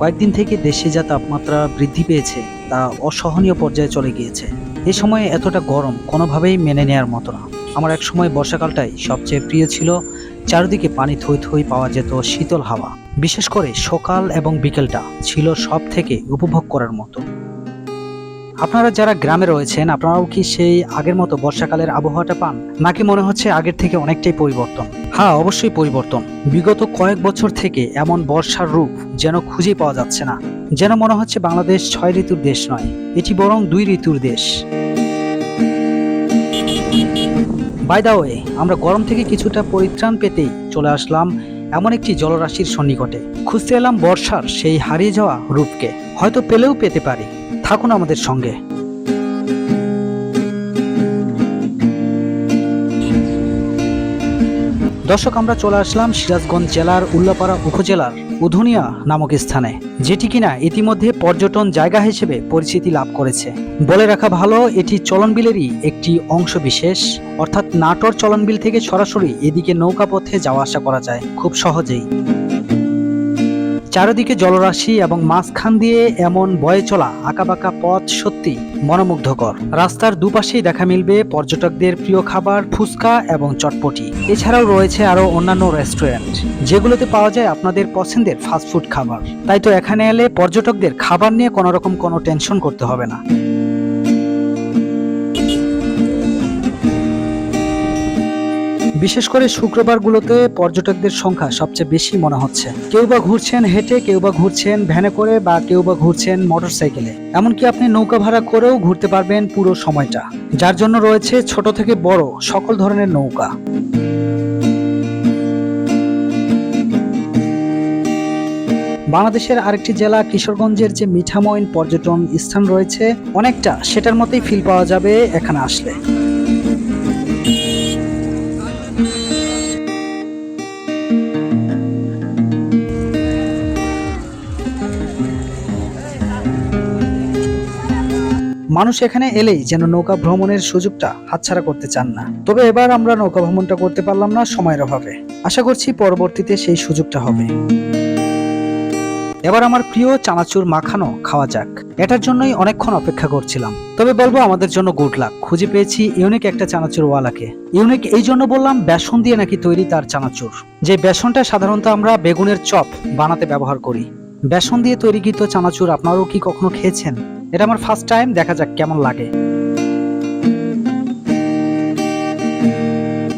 কয়েকদিন থেকে দেশে যা তাপমাত্রা বৃদ্ধি পেয়েছে, তা অসহনীয় পর্যায়ে চলে গিয়েছে। এ সময়ে এতটা গরম কোনোভাবেই মেনে নেয়ার মতো না। আমার এক সময় বর্ষাকালটাই সবচেয়ে প্রিয় ছিল, চারিদিকে পানি থই থই পাওয়া যেত শীতল হাওয়া। বিশেষ করে সকাল এবং বিকেলটা ছিল সব থেকে উপভোগ করার মতো। আপনারা যারা গ্রামে রয়েছেন, আপনারাও কি সেই আগের মতো বর্ষাকালের আবহাওয়াটা পান? নাকি মনে হচ্ছে আগের থেকে অনেকটাই পরিবর্তন? হ্যাঁ অবশ্যই পরিবর্তন। বিগত কয়েক বছর থেকে এমন বর্ষার রূপ যেন খুঁজে পাওয়া যাচ্ছে না। যেন মনে হচ্ছে বাংলাদেশ ছয় ঋতুর দেশ নয়, এটি বরং দুই ঋতুর দেশ। বাই দা ওয়ে আমরা গরম থেকে কিছুটা পরিত্রাণ পেতেই চলে আসলাম এমন একটি জলরাশির সন্নিকটে। খুঁজতে এলাম বর্ষার সেই হারিয়ে যাওয়া রূপকে। হয়তো পেলেও পেতে পারি। থাকুন আমাদের সঙ্গে। দর্শক, আমরা চলে আসলাম সিরাজগঞ্জ জেলার উল্লাপাড়া উপজেলার উধুনিয়া নামক স্থানে, যেটি কিনা ইতিমধ্যে পর্যটন জায়গা হিসেবে পরিচিতি লাভ করেছে। বলে রাখা ভালো, এটি চলনবিলেরই একটি অংশ বিশেষ, অর্থাৎ নাটোর চলনবিল থেকে সরাসরি এদিকে নৌকা পথে যাওয়া আসা করা যায় খুব সহজেই। চারিদিকে জলরাশি এবং মাঝখান দিয়ে এমন বয়ে চলা আঁকাবাঁকা পথ সত্যি মনোমুগ্ধকর। রাস্তার দুপাশেই দেখা মিলবে পর্যটকদের প্রিয় খাবার, ফুচকা এবং চটপটি। এছাড়াও রয়েছে আরও অন্যান্য রেস্টুরেন্ট, যেগুলোতে পাওয়া যায় আপনাদের পছন্দের ফাস্টফুড খাবার। তাই তো এখানে এলে পর্যটকদের খাবার নিয়ে কোনো রকম কোনো টেনশন করতে হবে না। বিশেষ করে শুক্রবারগুলোতে পর্যটকদের সংখ্যা সবচেয়ে বেশি মনে হচ্ছে। কেউ বা ঘুরছেন হেঁটে, কেউ বা ঘুরছেন ভ্যানে করে বা কেউ বা ঘুরছেন মোটরসাইকেলে। এমনকি আপনি নৌকা ভাড়া করেও ঘুরতে পারবেন পুরো সময়টা। যার জন্য রয়েছে ছোট থেকে বড় সকল ধরনের নৌকা। বাংলাদেশের আরেকটি জেলা কিশোরগঞ্জের যে মিঠামইন পর্যটন স্থান রয়েছে, অনেকটা সেটার মতোই ফিল পাওয়া যাবে এখানে আসলে। মানুষ এখানে এলেই যেন নৌকা ভ্রমণের সুযোগটা হাতছাড়া করতে চান না। তবে এবার আমরা নৌকা ভ্রমণটা করতে পারলাম না সময়ের অভাবে। আশা করছি পরবর্তীতে সেই সুযোগটা হবে। এবার আমার প্রিয় চানাচুর মাখানো খাওয়া যাক। এটার জন্যই অনেকক্ষণ অপেক্ষা করছিলাম। তবে বলব আমাদের জন্য গুড লাক খুঁজে পেয়েছি ইউনিক একটা চানাচুর ওয়ালাকে। ইউনিক এই জন্য বললাম বেসন দিয়ে নাকি তৈরি তার চানাচুর। যে বেসনটা সাধারণত আমরা বেগুনের চপ বানাতে ব্যবহার করি। বেসন দিয়ে তৈরি তৈরিকৃত চানাচুর আপনারাও কি কখনো খেয়েছেন? এটা আমার ফার্স্ট টাইম দেখা যাক কেমন লাগে।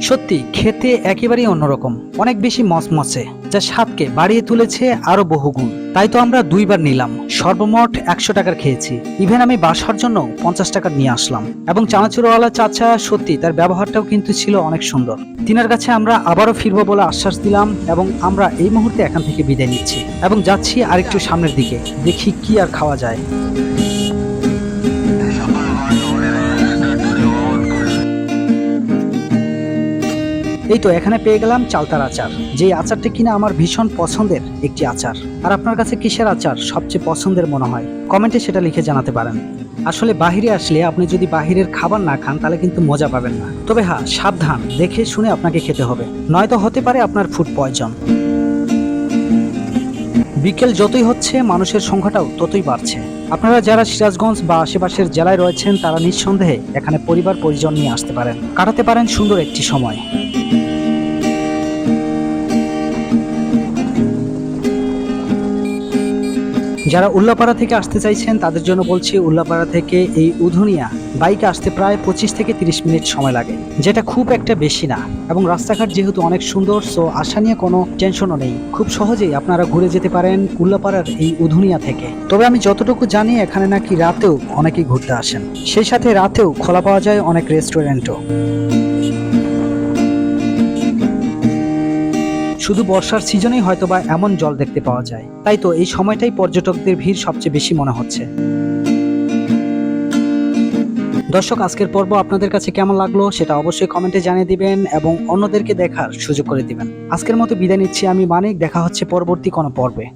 সত্যি, খেতে একেবারেই অন্যরকম। অনেক বেশি মচমচে, যা স্বাদকে বাড়িয়ে তুলেছে আরও বহুগুণ। তাই তো আমরা দুইবার নিলাম। সর্বমোট একশো টাকার খেয়েছি। ইভেন আমি বাসার জন্য পঞ্চাশ টাকার নিয়ে আসলাম। এবং চানাচুরওয়ালা চাচা সত্যি তার ব্যবহারটাও কিন্তু ছিল অনেক সুন্দর। তিনার কাছে আমরা আবারও ফিরবো বলে আশ্বাস দিলাম এবং আমরা এই মুহূর্তে এখান থেকে বিদায় নিচ্ছি। এবং যাচ্ছি আরেকটু সামনের দিকে। দেখি কি আর খাওয়া যায়। এই তো এখানে পেয়ে গেলাম চালতার আচার। যে আচারটি কিনা আমার ভীষণ পছন্দের একটি আচার। আর আপনার কাছে কিসের আচার সবচেয়ে পছন্দের মনে হয়? কমেন্টে সেটা লিখে জানাতে পারেন। আসলে বাহিরে আসলে আপনি যদি বাহিরের খাবার না খান, তাহলে কিন্তু মজা পাবেন না। তবে হ্যাঁ সাবধান, দেখে শুনে আপনাকে খেতে হবে। নয়তো হতে পারে আপনার ফুড পয়জন বিকেল যতই হচ্ছে, মানুষের সংখ্যাটাও ততই বাড়ছে। আপনারা যারা সিরাজগঞ্জ বা আশেপাশের জেলায় রয়েছেন, তারা নিঃসন্দেহে এখানে পরিবার পরিজন নিয়ে আসতে পারেন। কাটাতে পারেন সুন্দর একটি সময়। যারা উল্লাপাড়া থেকে আসতে চাইছেন, তাদের জন্য বলছি উল্লাপাড়া থেকে এই উধুনিয়া বাইকে আসতে প্রায় পঁচিশ থেকে তিরিশ মিনিট সময় লাগে, যেটা খুব একটা বেশি না। এবং রাস্তাঘাট যেহেতু অনেক সুন্দর সো আসা নিয়ে কোনো টেনশনও নেই। খুব সহজেই আপনারা ঘুরে যেতে পারেন উল্লাপাড়ার এই উধুনিয়া থেকে। তবে আমি যতটুকু জানি, এখানে নাকি রাতেও অনেকেই ঘুরতে আসেন। সেই সাথে রাতেও খোলা পাওয়া যায় অনেক রেস্টুরেন্টও শুধু বর্ষার সিজনেই হয়তোবা এমন জল দেখতে পাওয়া যায়। তাই তো এই সময়টাই পর্যটকদের ভিড় সবচেয়ে বেশি মনে হচ্ছে। দর্শক, আজকের পর্ব আপনাদের কাছে কেমন লাগল সেটা অবশ্যই কমেন্টে জানিয়ে দিবেন এবং অন্যদেরকে দেখার সুযোগ করে দিবেন। আজকের মতো বিদায় নিচ্ছি আমি, মানিক। দেখা হচ্ছে পরবর্তী কোনো পর্বে।